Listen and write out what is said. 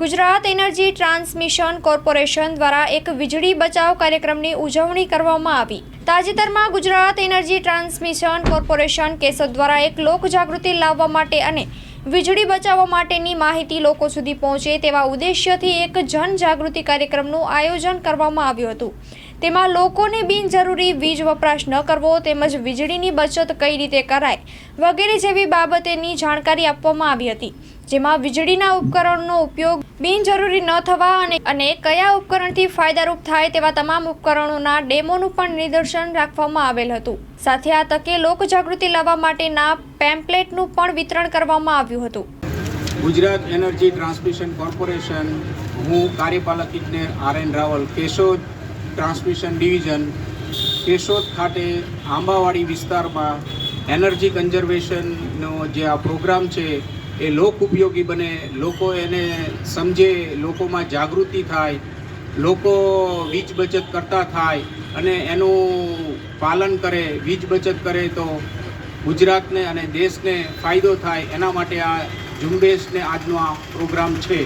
Gujarat energy transmission corporation દ્વારા એક વીજળી બચાવ કાર્યક્રમની ઉજવણી કરવામાં આવી. તાજેતરમાં Gujarat energy transmission corporation Keshod દ્વારા એક લોકજાગૃતિ લાવવા માટે અને વીજળી બચાવવા માટેની માહિતી લોકો સુધી પહોંચે તેવા ઉદ્દેશ્યથી એક જનજાગૃતિ કાર્યક્રમનું આયોજન કરવામાં આવ્યું હતું. તેમાં લોકોને બિનજરૂરી વીજ વપરાશ ન કરવો તેમજ વીજળીની બચત કઈ રીતે કરાય વગેરે જેવી બાબતેની જાણકારી આપવામાં આવી હતી. જેમાં વીજળીના ઉપકરણનો ઉપયોગ બિનજરૂરી ન થવા અને અને કયા ઉપકરણથી ફાયદારૂપ થાય તેવા તમામ ઉપકરણોના ડેમોનું પણ નિદર્શન રાખવામાં આવેલ હતું. સાથે આ તકે લોકજાગૃતિ લાવવા માટેના પેમ્પલેટનું પણ વિતરણ કરવામાં આવ્યું હતું. ગુજરાત એનર્જી ટ્રાન્સમિશન કોર્પોરેશન, હું કાર્યપાલક ઇજનેર R N Raval Keshod transmission division, Keshod ખાતે આંબાવાડી વિસ્તારમાં એનર્જી કન્ઝર્વેશનનો જે આ પ્રોગ્રામ છે, એ લોક ઉપયોગી બને. લોકો એને સમજે, લોકોમાં જાગૃતિ થાય, લોકો વીજ બચત કરતા થાય અને એનું પાલન કરે, વીજ બચત કરે તો ગુજરાતને અને દેશને ફાયદો થાય. એના માટે આ ઝુંબેશને આજનો આ પ્રોગ્રામ છે.